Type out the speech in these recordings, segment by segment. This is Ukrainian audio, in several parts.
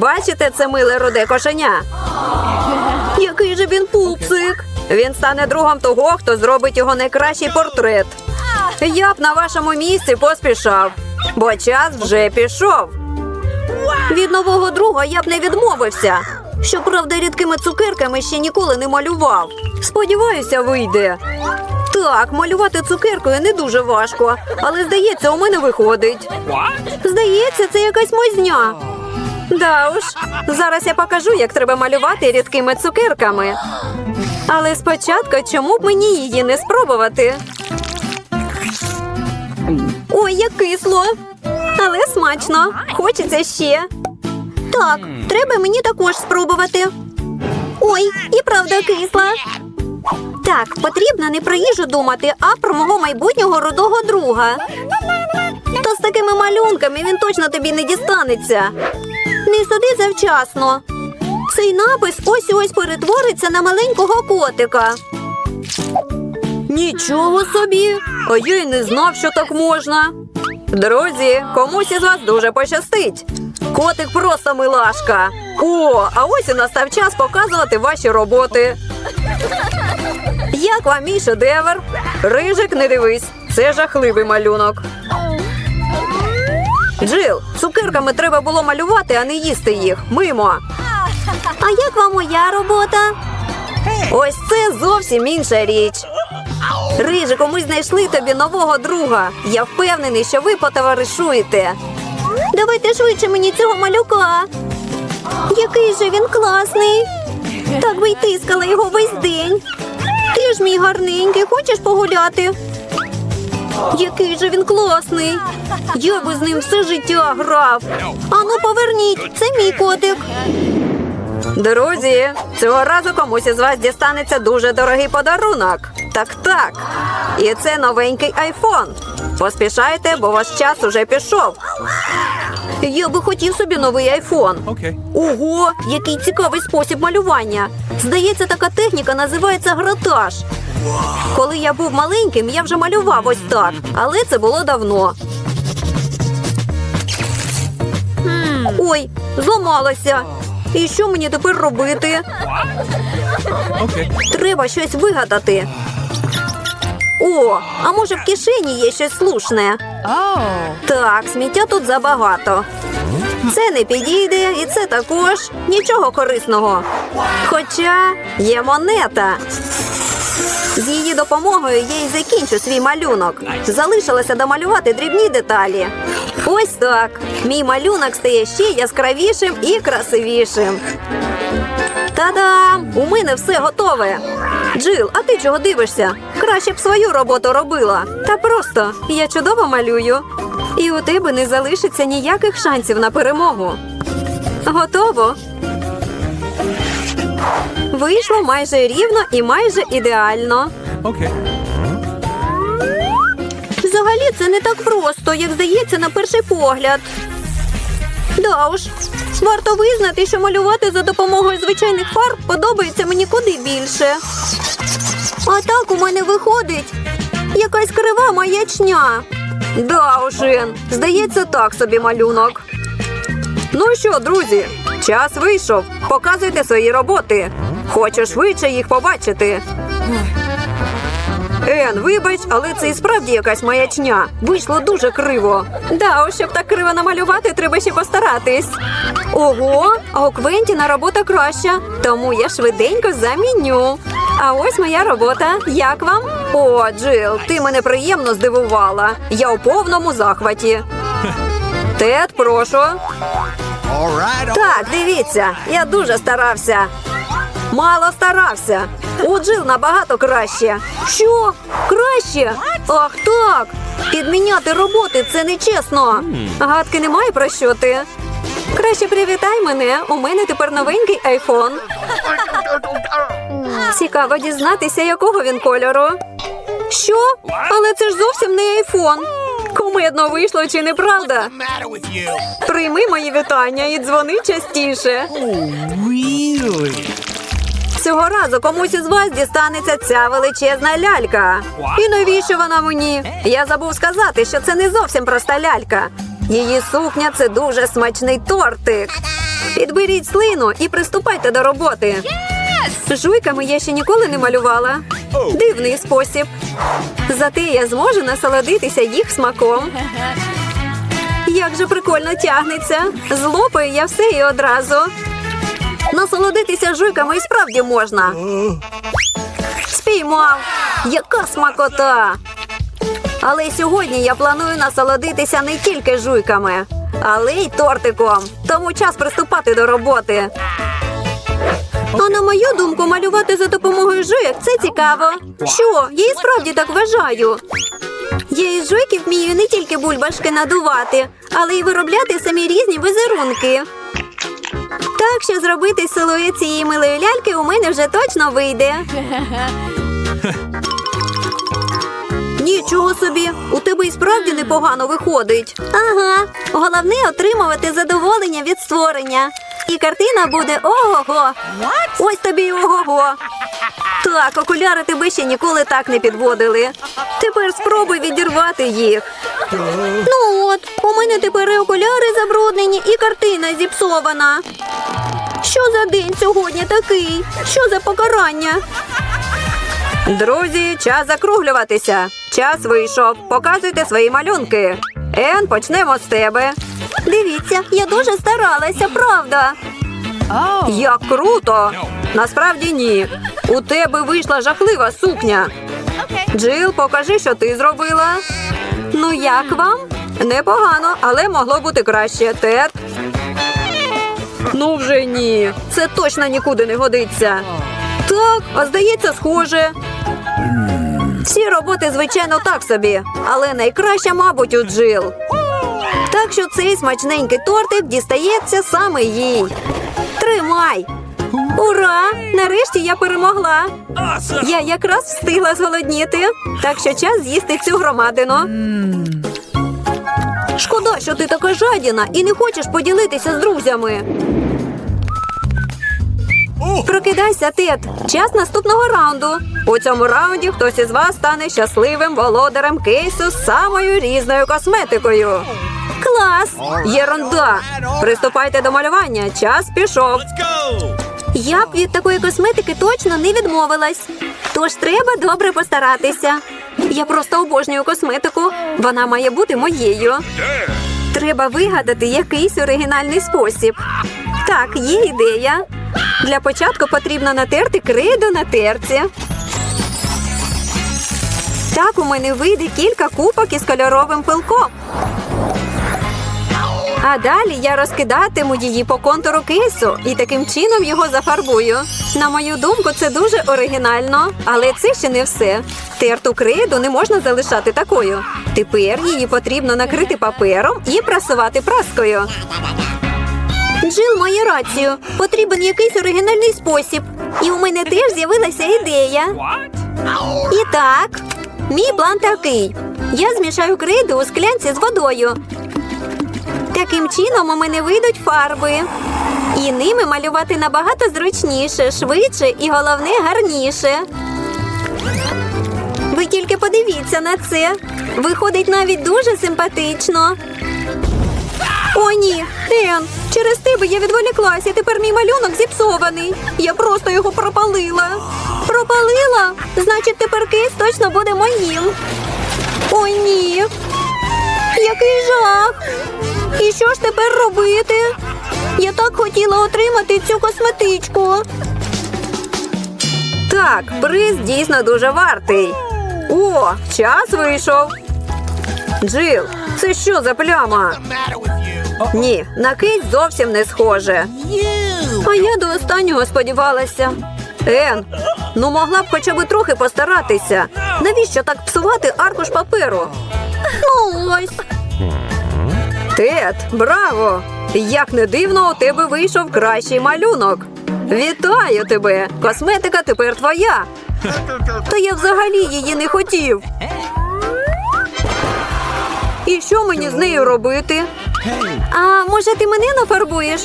Бачите це миле руде кошеня? Який же він пупсик? Він стане другом того, хто зробить його найкращий портрет. Я б на вашому місці поспішав, бо час вже пішов. Від нового друга я б не відмовився. Щоправда, рідкими цукерками ще ніколи не малював. Сподіваюся, вийде. Так, малювати цукеркою не дуже важко, але здається, у мене виходить. Здається, це якась мозня. Да уж, зараз я покажу, як треба малювати рідкими цукерками. Але спочатку чому б мені її не спробувати? Ой, як кисло. Але смачно. Хочеться ще. Так, треба мені також спробувати. Ой, і правда кисла. Так, потрібно не про їжу думати, а про мого майбутнього рудого друга. Та з такими малюнками він точно тобі не дістанеться. Не суди завчасно. Цей напис ось ось перетвориться на маленького котика. Нічого собі. А я й не знав, що так можна. Друзі, комусь із вас дуже пощастить. Котик просто милашка. О, а ось і настав час показувати ваші роботи. Як вам мій шедевр? Рижик, не дивись. Це жахливий малюнок. Джил, цукерками треба було малювати, а не їсти їх. Мимо. А як вам моя робота? Ось це зовсім інша річ. Рижику, ми знайшли тобі нового друга. Я впевнений, що ви потоваришуєте. Давайте швидше мені цього малюка. Який же він класний. Так би й тискала його весь день. Ти ж мій гарненький, хочеш погуляти? Який же він класний. Я би з ним все життя грав. Ану, поверніть, це мій котик. Друзі, цього разу комусь із вас дістанеться дуже дорогий подарунок. Так, так. І це новенький айфон. Поспішайте, бо ваш час уже пішов. Я би хотів собі новий айфон. Okay. Ого, який цікавий спосіб малювання. Здається, така техніка називається гратаж. Коли я був маленьким, я вже малював ось так, але це було давно. Ой, зламалася. І що мені тепер робити? Okay. Треба щось вигадати. О, а може в кишені є щось слушне? Так, сміття тут забагато. Це не підійде, і це також нічого корисного. Хоча є монета. З її допомогою я й закінчу свій малюнок. Залишилося домалювати дрібні деталі. Ось так. Мій малюнок стає ще яскравішим і красивішим. Та-дам! У мене все готове. Джил, а ти чого дивишся? Краще б свою роботу робила. Та просто я чудово малюю. І у тебе не залишиться ніяких шансів на перемогу. Готово. Вийшло майже рівно і майже ідеально. Okay. Взагалі це не так просто, як здається на перший погляд. Да уж, варто визнати, що малювати за допомогою звичайних фарб подобається мені куди більше. А так у мене виходить якась крива маячня. Да уж, здається, так собі малюнок. Ну що, друзі, час вийшов. Показуйте свої роботи. Хочу швидше їх побачити. Ен, вибач, але це і справді якась маячня. Вийшло дуже криво. Да, ось щоб так криво намалювати, треба ще постаратись. Ого, а у Квентіна робота краща, тому я швиденько заміню. А ось моя робота. Як вам? О, Джил, ти мене приємно здивувала. Я у повному захваті. Тед, прошу. Right. Так, дивіться, я дуже старався. Мало старався. У Джил набагато краще. Що? Краще? Ах так. Підміняти роботи це нечесно. Гадки немає про що ти. Краще привітай мене. У мене тепер новенький айфон. Цікаво дізнатися, якого він кольору. Що? Але це ж зовсім не айфон. Кумедно вийшло, чи не правда? Прийми мої вітання і дзвони частіше. Really? Цього разу комусь із вас дістанеться ця величезна лялька. І навіщо вона мені? Я забув сказати, що це не зовсім проста лялька. Її сукня це дуже смачний тортик. Підберіть слину і приступайте до роботи. Жуйками я ще ніколи не малювала. Дивний спосіб. Зате я зможу насолодитися їх смаком. Як же прикольно тягнеться. Злопаю я все і одразу. Насолодитися жуйками і справді можна. Спіймав. Яка смакота! Але сьогодні я планую насолодитися не тільки жуйками, але й тортиком. Тому час приступати до роботи. А на мою думку, малювати за допомогою жуйок це цікаво. Що? Я і справді так вважаю. Я із жуйків вмію не тільки бульбашки надувати, але й виробляти самі різні візерунки. Так що зробити силует цієї милої ляльки у мене вже точно вийде. Нічого собі, у тебе і справді непогано виходить. Ага, головне отримувати задоволення від створення. І картина буде ого-го. Ось тобі й ого-го. Так, окуляри тебе ще ніколи так не підводили. Тепер спробуй відірвати їх. Ну мене тепер і окуляри забруднені, і картина зіпсована. Що за день сьогодні такий? Що за покарання? Друзі, час закруглюватися. Час вийшов. Показуйте свої малюнки. Ен, почнемо з тебе. Дивіться, я дуже старалася, правда. Як круто! Насправді ні. У тебе вийшла жахлива сукня. Джил, покажи, що ти зробила. Ну як вам? Непогано, але могло бути краще. Тед. Ну вже ні. Це точно нікуди не годиться. Так, а здається, схоже. Всі роботи, звичайно, так собі, але найкраща, мабуть, у Джил. Так що цей смачненький тортик дістається саме їй. Тримай! Ура! Нарешті я перемогла. Я якраз встигла зголодніти, так що час з'їсти цю громадину. Шкода, що ти така жадіна і не хочеш поділитися з друзями. Прокидайся, Тед. Час наступного раунду. У цьому раунді хтось із вас стане щасливим володарем кейсу з самою різною косметикою. Клас! Єрунда! Приступайте до малювання. Час пішов. Я б від такої косметики точно не відмовилась. Тож треба добре постаратися. Я просто обожнюю косметику. Вона має бути моєю. Треба вигадати якийсь оригінальний спосіб. Так, є ідея. Для початку потрібно натерти крейду на терці. Так у мене вийде кілька купок із кольоровим пилком. А далі я розкидатиму її по контуру кейсу і таким чином його зафарбую. На мою думку, це дуже оригінально, але це ще не все. Терту крейду не можна залишати такою. Тепер її потрібно накрити папером і прасувати праскою. Джил має рацію. Потрібен якийсь оригінальний спосіб. І у мене теж з'явилася ідея. І так, мій план такий: я змішаю крейду у склянці з водою. Чином у мене вийдуть фарби. І ними малювати набагато зручніше, швидше і головне гарніше. Ви тільки подивіться на це. Виходить навіть дуже симпатично. О, ні, Ен, через тебе я відволіклася, тепер мій малюнок зіпсований. Я просто його пропалила. Пропалила? Значить, тепер кейс точно буде моїм. О, ні. Який жах! І що ж тепер робити? Я так хотіла отримати цю косметичку. Так, приз дійсно дуже вартий. О, час вийшов. Джил, це що за пляма? Ні, на кить зовсім не схоже. А я до останнього сподівалася. Ен, ну могла б хоча б трохи постаратися. Навіщо так псувати аркуш паперу? Ну ось. Тед, браво! Як не дивно, у тебе вийшов кращий малюнок. Вітаю тебе! Косметика тепер твоя. Та я взагалі її не хотів. І що мені з нею робити? А може ти мене нафарбуєш?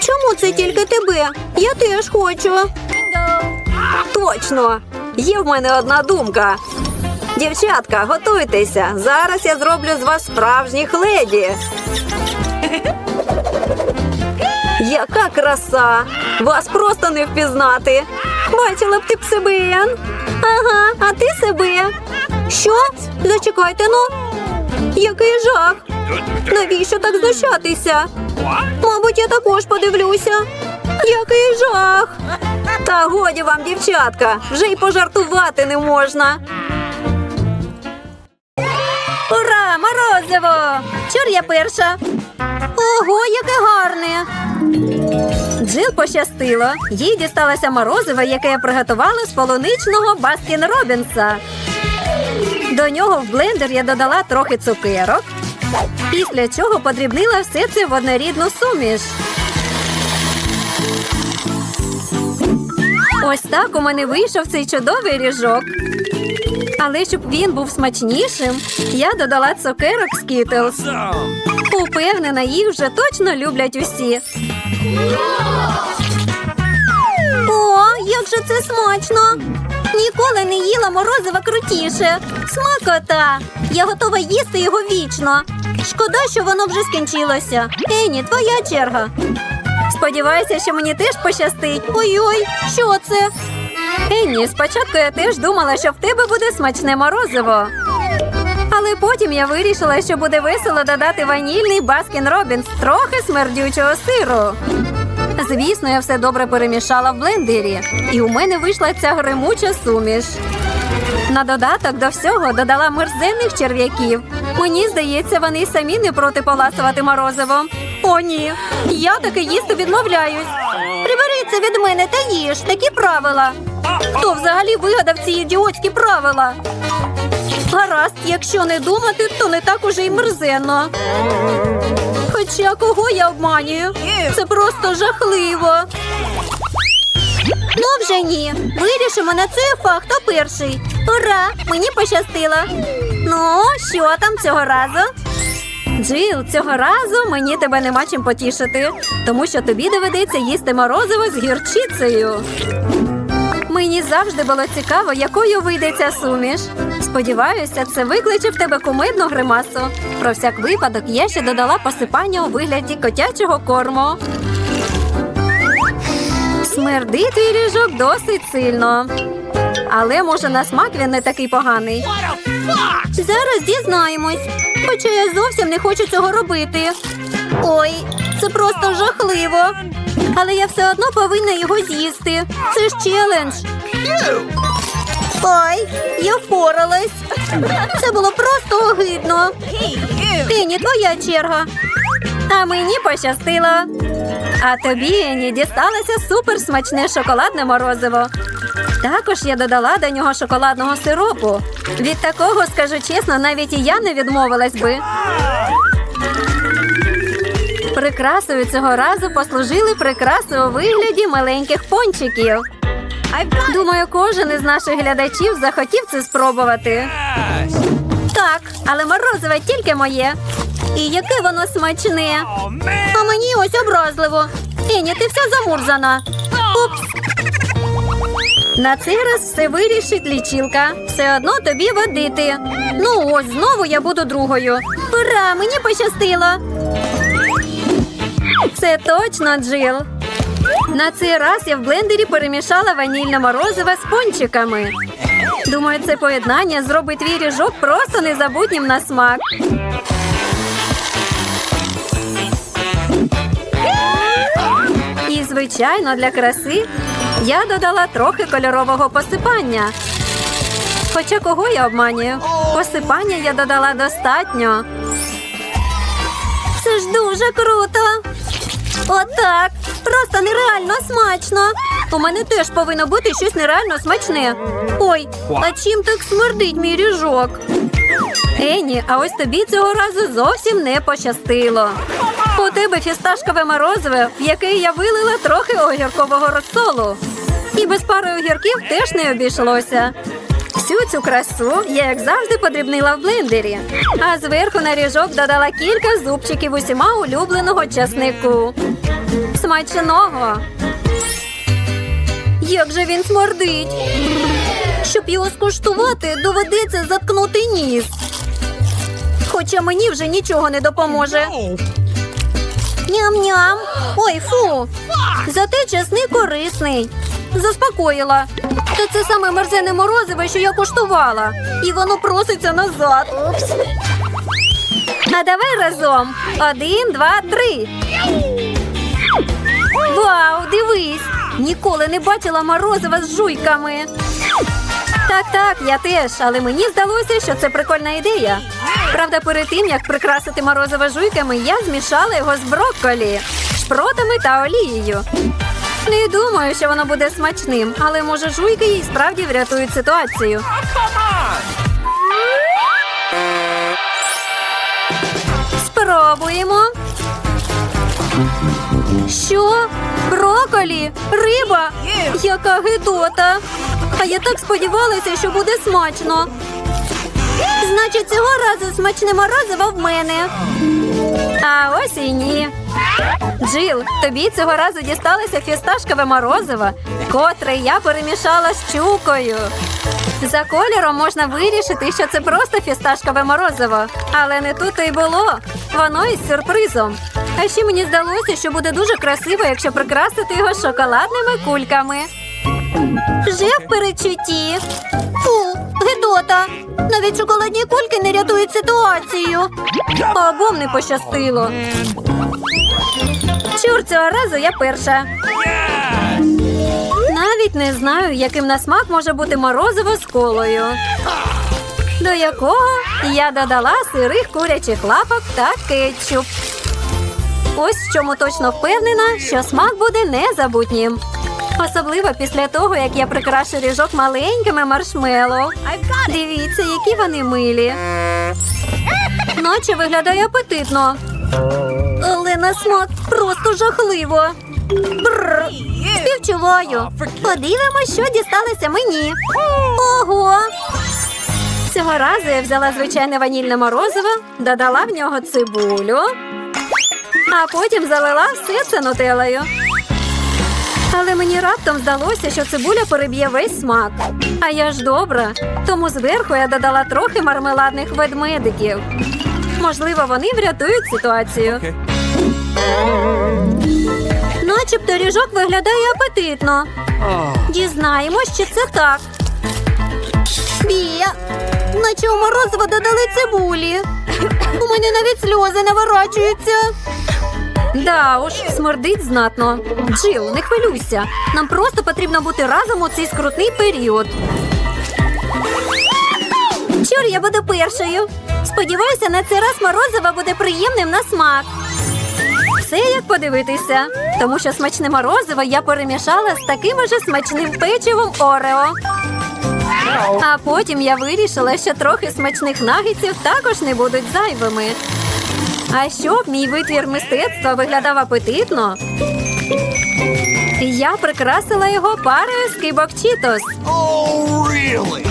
Чому це тільки тебе? Я теж хочу. Точно! Є в мене одна думка. Дівчатка, готуйтеся. Зараз я зроблю з вас справжніх леді. Яка краса! Вас просто не впізнати. Бачила б ти б себе. Ага, а ти себе. Що? Зачекайте ну. Який жах! Навіщо так знущатися? Мабуть, я також подивлюся. Який жах! Та годі вам, дівчатка, вже й пожартувати не можна. Морозиво! Чур я перша. Ого, яке гарне! Джил пощастило. Їй дісталося морозиво, яке я приготувала з полуничного Баскін Робінса. До нього в блендер я додала трохи цукерок, після чого подрібнила все це в однорідну суміш. Ось так у мене вийшов цей чудовий ріжок. Але щоб він був смачнішим, я додала цукерок Skittles. Упевнена, їх вже точно люблять усі. О, як же це смачно! Ніколи не їла морозива крутіше. Смакота! Я готова їсти його вічно. Шкода, що воно вже скінчилося. Ені, твоя черга. Сподіваюся, що мені теж пощастить. Ой-ой, що це? Енні, спочатку я теж думала, що в тебе буде смачне морозиво. Але потім я вирішила, що буде весело додати ванільний Баскін Робінс, трохи смердючого сиру. Звісно, я все добре перемішала в блендері, і у мене вийшла ця гримуча суміш. На додаток до всього додала мерзенних черв'яків. Мені здається, вони самі не проти поласувати морозивом. О, ні, я таки їсти відмовляюсь. Приберіться від мене та їж такі правила. Хто взагалі вигадав ці ідіотські правила? Гаразд, якщо не думати, то не так уже й мерзенно. Хоча кого я обманюю? Це просто жахливо. Ну вже ні. Вирішимо на цей факт, хто перший. Ура! Мені пощастило. Ну, що там цього разу? Джил, цього разу мені тебе нема чим потішити, тому що тобі доведеться їсти морозиво з гірчицею. Мені завжди було цікаво, якою вийде ця суміш. Сподіваюся, це викличе в тебе кумедну гримасу. Про всяк випадок я ще додала посипання у вигляді котячого корму. Смердить твій ріжок досить сильно. Але може на смак він не такий поганий. Зараз дізнаємось. Хоча я зовсім не хочу цього робити. Ой, це просто жахливо. Але я все одно повинна його з'їсти. Це ж челендж. Ой, я впоралась. Це було просто огидно. Ені, твоя черга. А мені пощастило. А тобі, Ені, дісталося суперсмачне шоколадне морозиво. Також я додала до нього шоколадного сиропу. Від такого, скажу чесно, навіть і я не відмовилась би. Прикрасою цього разу послужили прикраси у вигляді маленьких пончиків. Думаю, кожен із наших глядачів захотів це спробувати. Так, але морозиве тільки моє. І яке воно смачне. А мені ось образливо. Ені, ти вся замурзана. Упс. На цей раз все вирішить лічилка. Все одно тобі водити. Ну ось знову я буду другою. Ура, мені пощастило. Це точно Джил. На цей раз я в блендері перемішала ванільне морозиво з пончиками. Думаю, це поєднання зробить твій ріжок просто незабутнім на смак. І, звичайно, для краси я додала трохи кольорового посипання. Хоча кого я обманюю? Посипання я додала достатньо. Це ж дуже круто. Отак. Просто нереально смачно. У мене теж повинно бути щось нереально смачне. Ой, а чим так смердить мій ріжок? Ені, а ось тобі цього разу зовсім не пощастило. У тебе фісташкове морозиве, в яке я вилила трохи огіркового розсолу. І без пари огірків теж не обійшлося. Всю цю красу я, як завжди, подрібнила в блендері, а зверху на ріжок додала кілька зубчиків усіма улюбленого часнику. Смачного! Як же він смордить! Щоб його скуштувати, доведеться заткнути ніс. Хоча мені вже нічого не допоможе. Ням-ням. Ой, фу. Зате чесник корисний. Заспокоїла. Та це саме мерзене морозиве, що я куштувала. І воно проситься назад. А давай разом. Один, два, три. Вау, дивись! Ніколи не бачила морозива з жуйками. Так, так, я теж, але мені здалося, що це прикольна ідея. Правда, перед тим як прикрасити морозиво жуйками, я змішала його з брокколі, шпротами та олією. Не думаю, що воно буде смачним, але може жуйки їй справді врятують ситуацію. Спробуємо. Що? Броколі? Риба? Яка гидота. А я так сподівалася, що буде смачно. Значить, цього разу смачне морозиво в мене. А ось і ні. Джил, тобі цього разу дісталося фісташкове морозиво, котре я перемішала з чукою. За кольором можна вирішити, що це просто фісташкове морозиво. Але не тут і було. Воно із сюрпризом. А ще мені здалося, що буде дуже красиво, якщо прикрасити його шоколадними кульками. Вже в передчутті. Фу, гидота. Навіть шоколадні кульки не рятують ситуацію. Обом не пощастило. Чур, цього разу я перша. Навіть не знаю, яким на смак може бути морозиво з колою. До якого я додала сирих курячих лапок та кетчуп. Ось в чому точно впевнена, що смак буде незабутнім. Особливо після того, як я прикрашу ріжок маленькими маршмеллоу. Дивіться, які вони милі. Наче виглядає апетитно. Але на смак просто жахливо. Бррр. Співчуваю. Подивимось, що дісталося мені. Ого. Цього разу я взяла звичайне ванільне морозиво, додала в нього цибулю, а потім залила все це нутеллою. Але мені раптом здалося, що цибуля переб'є весь смак. А я ж добра, тому зверху я додала трохи мармеладних ведмедиків. Можливо, вони врятують ситуацію. Okay. Начебто ріжок виглядає апетитно. Дізнаємось, чи це так. Бія, наче у морозиво додали цибулі. У мене навіть сльози наворачуються. Да уж, смердить знатно. Джил, не хвилюйся. Нам просто потрібно бути разом у цей скрутний період. Чур, я буду першою. Сподіваюся, на цей раз морозиво буде приємним на смак. Все як подивитися, тому що смачне морозиво я перемішала з таким же смачним печивом Орео. А потім я вирішила, що трохи смачних нагетсів також не будуть зайвими. А щоб мій витвір мистецтва виглядав апетитно, я прикрасила його парою скибок Чітос. Oh, really?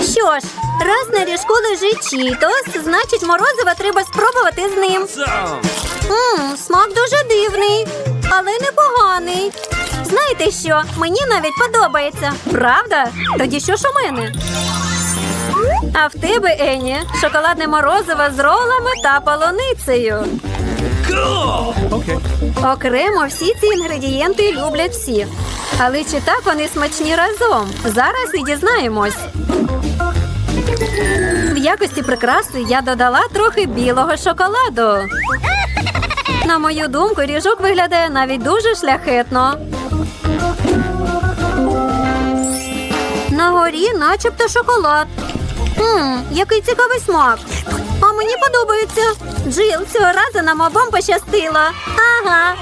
Що ж, раз на ріжку лежить Чітос, значить морозиво треба спробувати з ним. Мм, смак дуже дивний, але непоганий. Знаєте що? Мені навіть подобається. Правда? Тоді що ж у мене? А в тебе, Ені, шоколадне морозиво з ролами та полуницею. Okay. Окремо всі ці інгредієнти люблять всі. Але чи так вони смачні разом? Зараз і дізнаємось. В якості прикраси я додала трохи білого шоколаду. На мою думку, ріжок виглядає навіть дуже шляхетно. На горі начебто шоколад. Мм, який цікавий смак. А мені подобається. Джил, цього разу нам обом пощастило. Ага.